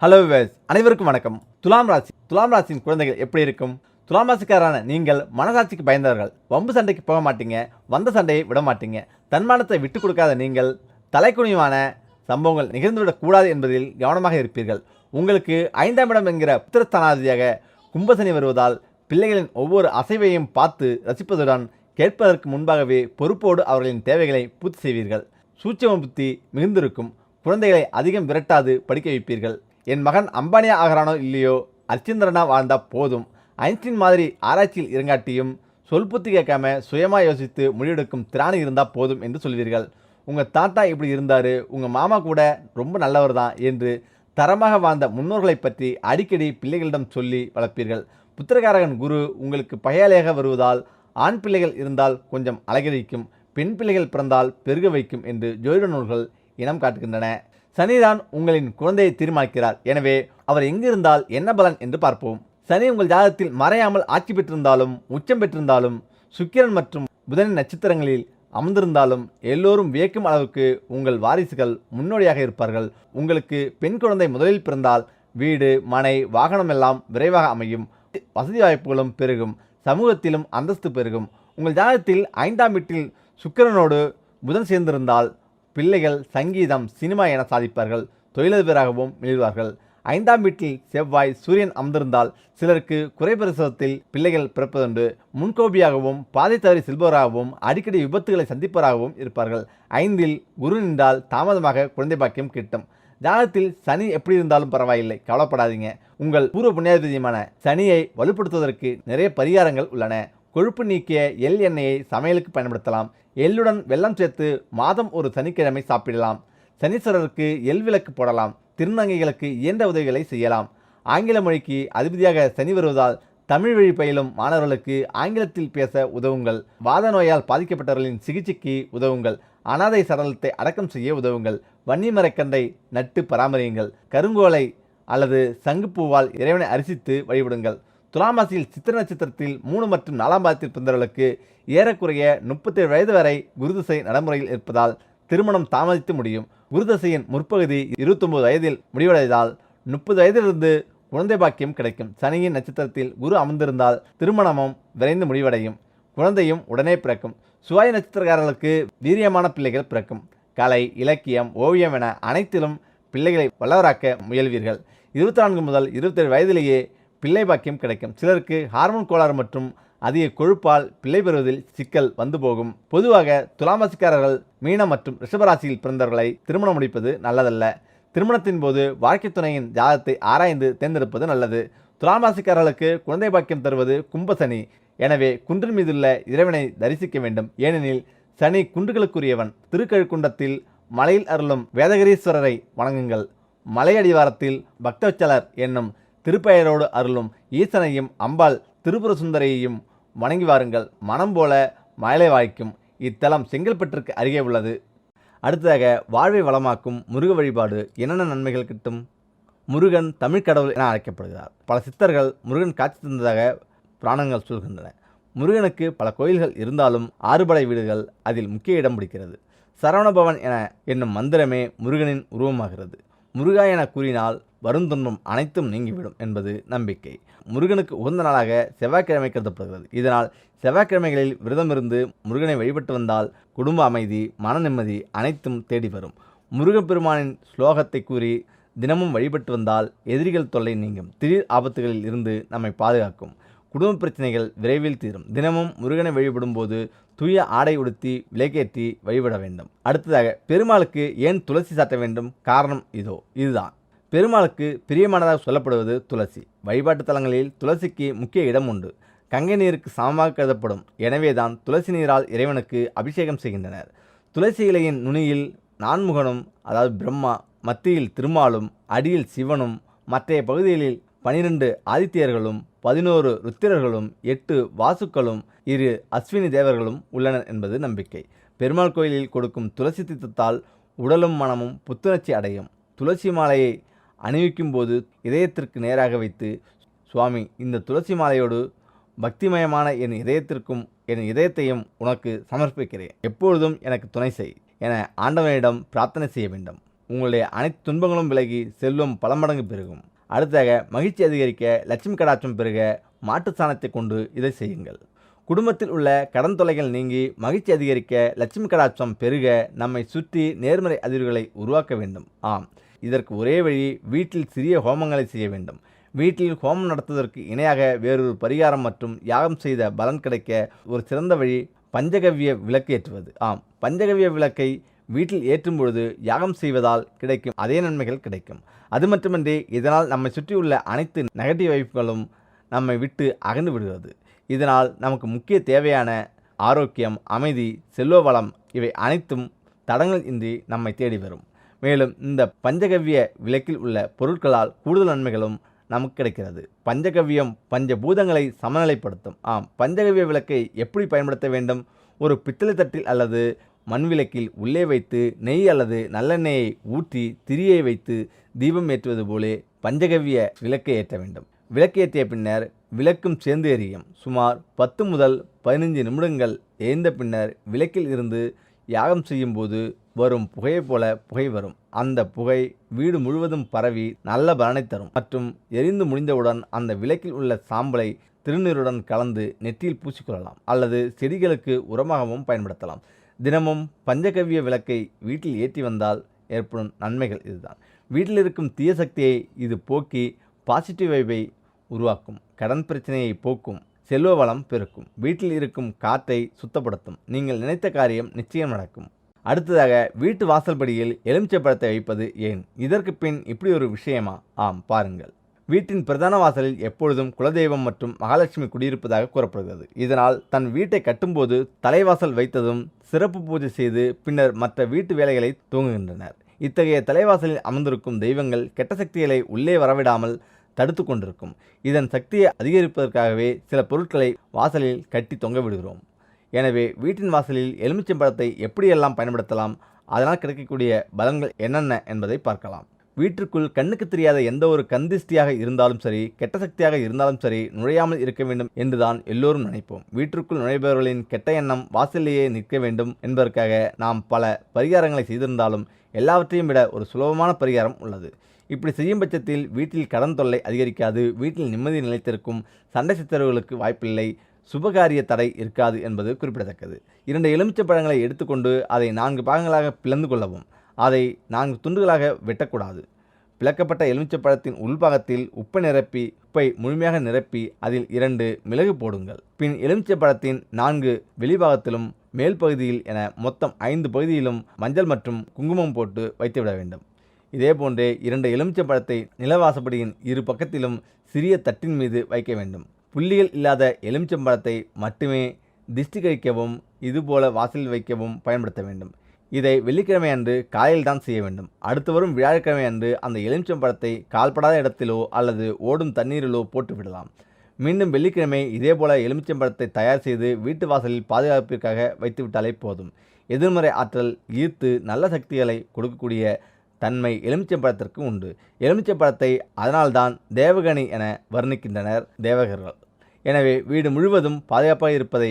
Hello wives அனைவருக்கும் வணக்கம். துலாம் ராசி துலாம் ராசியின் குழந்தைகள் எப்படி இருக்கும்? துலாம் ராசிக்காரான நீங்கள் மனசாட்சிக்கு பயந்தவர்கள். வம்பு சண்டைக்கு போக மாட்டீங்க. வந்த சண்டையை விட மாட்டீங்க. தன்மானத்தை விட்டு கொடுக்காத நீங்கள் தலைக்குனிவான சம்பவங்கள் நிகழ்ந்துவிடக் கூடாது என்பதில் கவனமாக இருப்பீர்கள். உங்களுக்கு ஐந்தாம் இடம் என்கிற புத்திரஸ்தானாதியாக கும்பசனி வருவதால் பிள்ளைகளின் ஒவ்வொரு அசைவையும் பார்த்து ரசிப்பதுடன் கேட்பதற்கு முன்பாகவே பொறுப்போடு அவர்களின் தேவைகளை பூர்த்தி செய்வீர்கள். சூட்சம புத்தி மிகுந்திருக்கும். குழந்தைகளை அதிகம் விரட்டாது படிக்க வைப்பீர்கள். என் மகன் அம்பானியா ஆகிறானோ இல்லையோ? அர்ச்சந்திரனா வாழ்ந்தா போதும். ஐன்ஸ்டீன் மாதிரி ஆராய்ச்சியில் இறங்காட்டியும் சொல்புத்தி கேட்காம சுயமாக யோசித்து முடிவெடுக்கும் திராணி இருந்தால் போதும் என்று சொல்வீர்கள். உங்கள் தாத்தா இப்படி இருந்தார் உங்கள் மாமா கூட ரொம்ப நல்லவர் தான் என்று தரமாக வாழ்ந்த முன்னோர்களை பற்றி அடிக்கடி பிள்ளைகளிடம் சொல்லி வளர்ப்பீர்கள். புத்திரகாரகன் குரு உங்களுக்கு பகையாளியாக வருவதால் ஆண் பிள்ளைகள் இருந்தால் கொஞ்சம் அழகிரிக்கும் பெண் பிள்ளைகள் பிறந்தால் பெருக வைக்கும் என்று ஜோதிட நூல்கள் இனம் காட்டுகின்றன. சனிதான் உங்களின் குழந்தையை தீர்மானிக்கிறார். எனவே அவர் எங்கிருந்தால் என்ன பலன் என்று பார்ப்போம். சனி உங்கள் ஜாதகத்தில் மறையாமல் ஆட்சி பெற்றிருந்தாலும் உச்சம் பெற்றிருந்தாலும் சுக்கிரன் மற்றும் புதனின் நட்சத்திரங்களில் அமர்ந்திருந்தாலும் எல்லோரும் வியக்கும் அளவுக்கு உங்கள் வாரிசுகள் முன்னோடியாக இருப்பார்கள். உங்களுக்கு பெண் குழந்தை முதலில் பிறந்தால் வீடு மனை வாகனம் எல்லாம் விரைவாக அமையும். வசதி வாய்ப்புகளும் பெருகும். சமூகத்திலும் அந்தஸ்து பெருகும். உங்கள் ஜாதகத்தில் ஐந்தாம் வீட்டில் சுக்கிரனோடு புதன் சேர்ந்திருந்தால் பிள்ளைகள் சங்கீதம் சினிமா என சாதிப்பார்கள். தொழிலதிபராகவும் மிழ்வார்கள் ஐந்தாம் வீட்டில் செவ்வாய் சூரியன் அமர்ந்திருந்தால் சிலருக்கு குறைபிரசவத்தில் பிள்ளைகள் பிறப்பதுண்டு. முன்கோபியாகவும் பாதை தவறி செல்பவராகவும் அடிக்கடி விபத்துகளை சந்திப்பவராகவும் இருப்பார்கள். ஐந்தில் குரு நின்றால் தாமதமாக குழந்தை பாக்கியம் கிட்டும். ஜாதகத்தில் சனி எப்படி இருந்தாலும் பரவாயில்லை. கவலைப்படாதீங்க. உங்கள் பூர்வ புண்ணியாதிபதியமான சனியை வலுப்படுத்துவதற்கு நிறைய பரிகாரங்கள் உள்ளன. கொழுப்பு நீக்கிய எள் எண்ணெயை சமையலுக்கு பயன்படுத்தலாம். எள்ளுடன் வெள்ளம் சேர்த்து மாதம் ஒரு சனிக்கிழமை சாப்பிடலாம். சனீஸ்வரருக்கு எள் விளக்கு போடலாம். திருநங்கைகளுக்கு இயன்ற உதவிகளை செய்யலாம். ஆங்கில மொழிக்கு அதிபதியாக சனி வருவதால் தமிழ் வழி பயிலும் மாணவர்களுக்கு ஆங்கிலத்தில் பேச உதவுங்கள். வாத நோயால் பாதிக்கப்பட்டவர்களின் சிகிச்சைக்கு உதவுங்கள். அனாதை சடலத்தை அடக்கம் செய்ய உதவுங்கள். வன்னிமரக்கண்டை நட்டு பராமரியுங்கள். கருங்கோலை அல்லது சங்குப்பூவால் இறைவனை அரிசித்து வழிபடுங்கள். துலாமாசியில் சித்திர நட்சத்திரத்தில் மூணு மற்றும் நாலாம் பாதத்தில் பிறந்தவர்களுக்கு ஏறக்குறைய முப்பத்தேழு வயது வரை குருதிசை நடைமுறையில் இருப்பதால் திருமணம் தாமதித்து முடியும். குருதசையின் முற்பகுதி இருபத்தொம்பது வயதில் முடிவடைவதால் முப்பது வயதிலிருந்து குழந்தை பாக்கியம் கிடைக்கும். சனியின் நட்சத்திரத்தில் குரு அமர்ந்திருந்தால் திருமணமும் விரைந்து முடிவடையும். குழந்தையும் உடனே பிறக்கும். சுவாய நட்சத்திரக்காரர்களுக்கு வீரியமான பிள்ளைகள் பிறக்கும். கலை இலக்கியம் ஓவியம் என அனைத்திலும் பிள்ளைகளை வல்லவராக்க முயல்வீர்கள். இருபத்தி நான்கு முதல் இருபத்தேழு வயதிலேயே பிள்ளை பாக்கியம் கிடைக்கும். சிலருக்கு ஹார்மோன் கோளாறு மற்றும் அதிக கொழுப்பால் பிள்ளை பெறுவதில் சிக்கல் வந்து போகும். பொதுவாக துலாமசிக்காரர்கள் மீனம் மற்றும் ரிஷபராசியில் பிறந்தவர்களை திருமணம் முடிப்பது நல்லதல்ல. திருமணத்தின் போது வாழ்க்கை துணையின் ஜாதத்தை ஆராய்ந்து தேர்ந்தெடுப்பது நல்லது. துலாமாசிக்காரர்களுக்கு குழந்தை பாக்கியம் தருவது கும்பசனி எனவே குன்றின் மீதுள்ள இறைவனை தரிசிக்க வேண்டும். ஏனெனில் சனி குன்றுகளுக்குரியவன். திருக்கழுக்குண்டத்தில் மலையில் அருளும் வேதகிரீஸ்வரரை வணங்குங்கள். மலையடிவாரத்தில் பக்தவச்சலர் என்னும் திருப்பெயரோடு அருளும் ஈசனையும் அம்பாள் திருபுர சுந்தரையையும் வணங்கி வாருங்கள். மனம் போல மழை வாய்க்கும் இத்தலம் செங்கல்பட்டிற்கு அருகே உள்ளது. அடுத்ததாக வாழ்வை வளமாக்கும் முருக வழிபாடு என்னென்ன நன்மைகள் கிட்டும்? முருகன் தமிழ் கடவுள் என அழைக்கப்படுகிறார். பல சித்தர்கள் முருகன் காட்சி தந்ததாக புராணங்கள் சொல்கின்றன. முருகனுக்கு பல கோயில்கள் இருந்தாலும் ஆறுபடை வீடுகள் அதில் முக்கிய இடம் பிடிக்கிறது. சரவணபவன் என என்னும் மந்திரமே முருகனின் உருவமாகிறது. முருகா என கூறினால் வருந்துன்பம் அனைத்தும் நீங்கிவிடும் என்பது நம்பிக்கை. முருகனுக்கு உகந்த நாளாக செவ்வாய்க்கிழமை கருதப்படுகிறது. இதனால் செவ்வாய்க்கிழமைகளில் விரதமிருந்து முருகனை வழிபட்டு வந்தால் குடும்ப அமைதி மன நிம்மதி அனைத்தும் தேடி வரும். முருகப்பெருமானின் ஸ்லோகத்தை கூறி தினமும் வழிபட்டு வந்தால் எதிரிகள் தொல்லை நீங்கும். திடீர் ஆபத்துகளில் இருந்து நம்மை பாதுகாக்கும். குடும்ப பிரச்சனைகள் விரைவில் தீரும். தினமும் முருகனை வழிபடும் போது தூய ஆடை உடுத்தி விலைக்கேற்றி வழிபட வேண்டும். அடுத்ததாக பெருமாளுக்கு ஏன் துளசி சாட்ட வேண்டும்? காரணம் இதோ இதுதான். பெருமாளுக்கு பிரியமானதாக சொல்லப்படுவது துளசி. வழிபாட்டு தலங்களில் துளசிக்கு முக்கிய இடம் உண்டு. கங்கை நீருக்கு சமமாக கருதப்படும். எனவேதான் துளசி நீரால் இறைவனுக்கு அபிஷேகம் செய்கின்றனர். துளசி இலையின் நுனியில் நான்முகனும் அதாவது பிரம்மா மத்தியில் திருமாலும் அடியில் சிவனும் மற்றைய பகுதிகளில் பனிரெண்டு ஆதித்யர்களும் பதினோரு ருத்திரர்களும் எட்டு வாசுக்களும் இரு அஸ்வினி தேவர்களும் உள்ளனர் என்பது நம்பிக்கை. பெருமாள் கோயிலில் கொடுக்கும் துளசி தித்தத்தால் உடலும் மனமும் புத்துணர்ச்சி அடையும். துளசி மாலையை அணிவிக்கும் போது இதயத்திற்கு நேராக வைத்து சுவாமி இந்த துளசி மாலையோடு பக்திமயமான என் இதயத்திற்கும் என் இதயத்தையும் உனக்கு சமர்ப்பிக்கிறேன். எப்பொழுதும் எனக்கு துணை செய் என ஆண்டவனிடம் பிரார்த்தனை செய்ய வேண்டும். உங்களுடைய அனைத்து துன்பங்களும் விலகி செல்வம் பல மடங்கு பெருகும். அடுத்ததாக மகிழ்ச்சி அதிகரிக்க லட்சுமி கடாட்சம் பெருக மாட்டு சாணத்தை கொண்டு இதை செய்யுங்கள். குடும்பத்தில் உள்ள கடன் தொலைகள் நீங்கி மகிழ்ச்சி அதிகரிக்க லட்சுமி கடாட்சம் பெருக நம்மை சுற்றி நேர்மறை அதிர்வுகளை உருவாக்க வேண்டும். ஆம் இதற்கு ஒரே வழி வீட்டில் சிறிய ஹோமங்களை செய்ய வேண்டும். வீட்டில் ஹோமம் நடத்துவதற்கு இணையாக வேறொரு பரிகாரம் மற்றும் யாகம் செய்த பலன் கிடைக்க ஒரு சிறந்த வழி பஞ்சகவ்ய விளக்கு ஏற்றுவது. ஆம் பஞ்சகவ்ய விளக்கை வீட்டில் ஏற்றும் பொழுது யாகம் செய்வதால் கிடைக்கும் அதே நன்மைகள் கிடைக்கும். அது மட்டுமன்றி இதனால் நம்மை சுற்றியுள்ள அனைத்து நெகட்டிவ் வைப்புகளும் நம்மை விட்டு அகன்று விடுகிறது. இதனால் நமக்கு முக்கிய தேவையான ஆரோக்கியம் அமைதி செல்வ வளம் இவை அனைத்தும் தடங்கள் இன்றி நம்மை தேடி வரும். மேலும் இந்த பஞ்சகவ்ய விளக்கில் உள்ள பொருட்களால் கூடுதல் நன்மைகளும் நமக்கு கிடைக்கிறது. பஞ்சகவ்யம் பஞ்சபூதங்களை சமநிலைப்படுத்தும். ஆம் பஞ்சகவ்ய விளக்கை எப்படி பயன்படுத்த வேண்டும்? ஒரு பித்தளை தட்டில் அல்லது மண் விளக்கில் உள்ளே வைத்து நெய் அல்லது நல்லெண்ணெயை ஊற்றி திரியை வைத்து தீபம் ஏற்றுவது போலே பஞ்சகவ்ய விளக்கை ஏற்ற வேண்டும். விளக்கேற்றிய பின்னர் விளக்கும் சேர்ந்து எரியும். சுமார் பத்து முதல் பதினைஞ்சு நிமிடங்கள் எரிந்த பின்னர் விளக்கில் இருந்து யாகம் செய்யும்போது வரும் புகையைப் போல புகை வரும். அந்த புகை வீடு முழுவதும் பரவி நல்ல பலனை தரும். மற்றும் எரிந்து முடிந்தவுடன் அந்த விளக்கில் உள்ள சாம்பலை திருநீருடன் கலந்து நெற்றியில் பூசிக்கொள்ளலாம் அல்லது செடிகளுக்கு உரமாகவும் பயன்படுத்தலாம். தினமும் பஞ்சகவ்ய விளக்கை வீட்டில் ஏற்றி வந்தால் ஏற்படும் நன்மைகள் இதுதான். வீட்டில் இருக்கும் தீய சக்தியை இது போக்கி பாசிட்டிவ் வைபை உருவாக்கும். கடன் பிரச்சனையை போக்கும். செல்வ வளம் பெருக்கும். வீட்டில் இருக்கும் காற்றை சுத்தப்படுத்தும். நீங்கள் நினைத்த காரியம் நிச்சயம் நடக்கும். அடுத்ததாக வீட்டு வாசல்படியில் எலுமிச்சை பழத்தை வைப்பது ஏன்? இதற்கு பின் இப்படி ஒரு விஷயமா? ஆம் பாருங்கள். வீட்டின் பிரதான வாசலில் எப்பொழுதும் குலதெய்வம் மற்றும் மகாலட்சுமி குடியிருப்பதாக கூறப்படுகிறது. இதனால் தன் வீட்டை கட்டும்போது தலைவாசல் வைத்ததும் சிறப்பு பூஜை செய்து பின்னர் மற்ற வீட்டு வேலைகளை தூங்குகின்றனர் இத்தகைய தலைவாசலில் அமர்ந்திருக்கும் தெய்வங்கள் கெட்ட சக்திகளை உள்ளே வரவிடாமல் தடுத்து கொண்டிருக்கும். இதன் சக்தியை அதிகரிப்பதற்காகவே சில பொருட்களை வாசலில் கட்டி தொங்க விடுகிறோம். எனவே வீட்டின் வாசலில் எலுமிச்சம்பழத்தை எப்படியெல்லாம் பயன்படுத்தலாம்? அதனால் கிடைக்கக்கூடிய பலன்கள் என்னென்ன என்பதை பார்க்கலாம். வீட்டிற்குள் கண்ணுக்கு தெரியாத எந்த ஒரு கந்திஷ்டியாக இருந்தாலும் சரி கெட்ட சக்தியாக இருந்தாலும் சரி நுழையாமல் இருக்க வேண்டும் என்றுதான் எல்லோரும் நினைப்போம். வீட்டிற்குள் நுழைபவர்களின் கெட்ட எண்ணம் வாசலிலேயே நிற்க வேண்டும் என்பதற்காக நாம் பல பரிகாரங்களை செய்திருந்தாலும் எல்லாவற்றையும் விட ஒரு சுலபமான பரிகாரம் உள்ளது. இப்படி செய்யும் பட்சத்தில் வீட்டில் கடன் தொல்லை அதிகரிக்காது வீட்டில் நிம்மதி நிலைத்திருக்கும் சண்டை சித்தரவுகளுக்கு வாய்ப்பில்லை சுபகாரிய தடை இருக்காது என்பது குறிப்பிடத்தக்கது. இரண்டு எலுமிச்சை பழங்களை எடுத்துக்கொண்டு அதை நான்கு பாகங்களாக பிளந்து கொள்ளவும். அதை நான்கு துண்டுகளாக வெட்டக்கூடாது. பிளக்கப்பட்ட எலுமிச்சைப்பழத்தின் உள்பாகத்தில் உப்பை நிரப்பி உப்பை முழுமையாக நிரப்பி அதில் இரண்டு மிளகு போடுங்கள். பின் எலுமிச்சப்பழத்தின் நான்கு வெளிபாகத்திலும் மேல் பகுதியில் என மொத்தம் ஐந்து பகுதியிலும் மஞ்சள் மற்றும் குங்குமம் போட்டு வைத்துவிட வேண்டும். இதேபோன்றே இரண்டு எலுமிச்சப்பழத்தை நிலவாசப்படியின் இரு பக்கத்திலும் சிறிய தட்டின் மீது வைக்க வேண்டும். புள்ளிகள் இல்லாத எலுமிச்சம்பழத்தை மட்டுமே திஷ்டி கழிக்கவும் இதுபோல வாசலில் வைக்கவும் பயன்படுத்த வேண்டும். இதை வெள்ளிக்கிழமை அன்று காலையில் தான் செய்ய வேண்டும். அடுத்து வரும் வியாழக்கிழமை அன்று அந்த எலுமிச்சம்பழத்தை கால்படாத இடத்திலோ அல்லது ஓடும் தண்ணீரிலோ போட்டு விடலாம். மீண்டும் வெள்ளிக்கிழமை இதேபோல எலுமிச்சம்பழத்தை தயார் செய்து வீட்டு வாசலில் பாதுகாப்பிற்காக வைத்துவிட்டாலே போதும். எதிர்மறை ஆற்றல் ஈர்த்து நல்ல சக்திகளை கொடுக்கக்கூடிய தன்மை எலுமிச்சம்பழத்திற்கு உண்டு. எலுமிச்சம்பழத்தை அதனால்தான் தேவகணி என வர்ணிக்கின்றனர் தேவகர்கள். எனவே வீடு முழுவதும் பாதுகாப்பாக இருப்பதை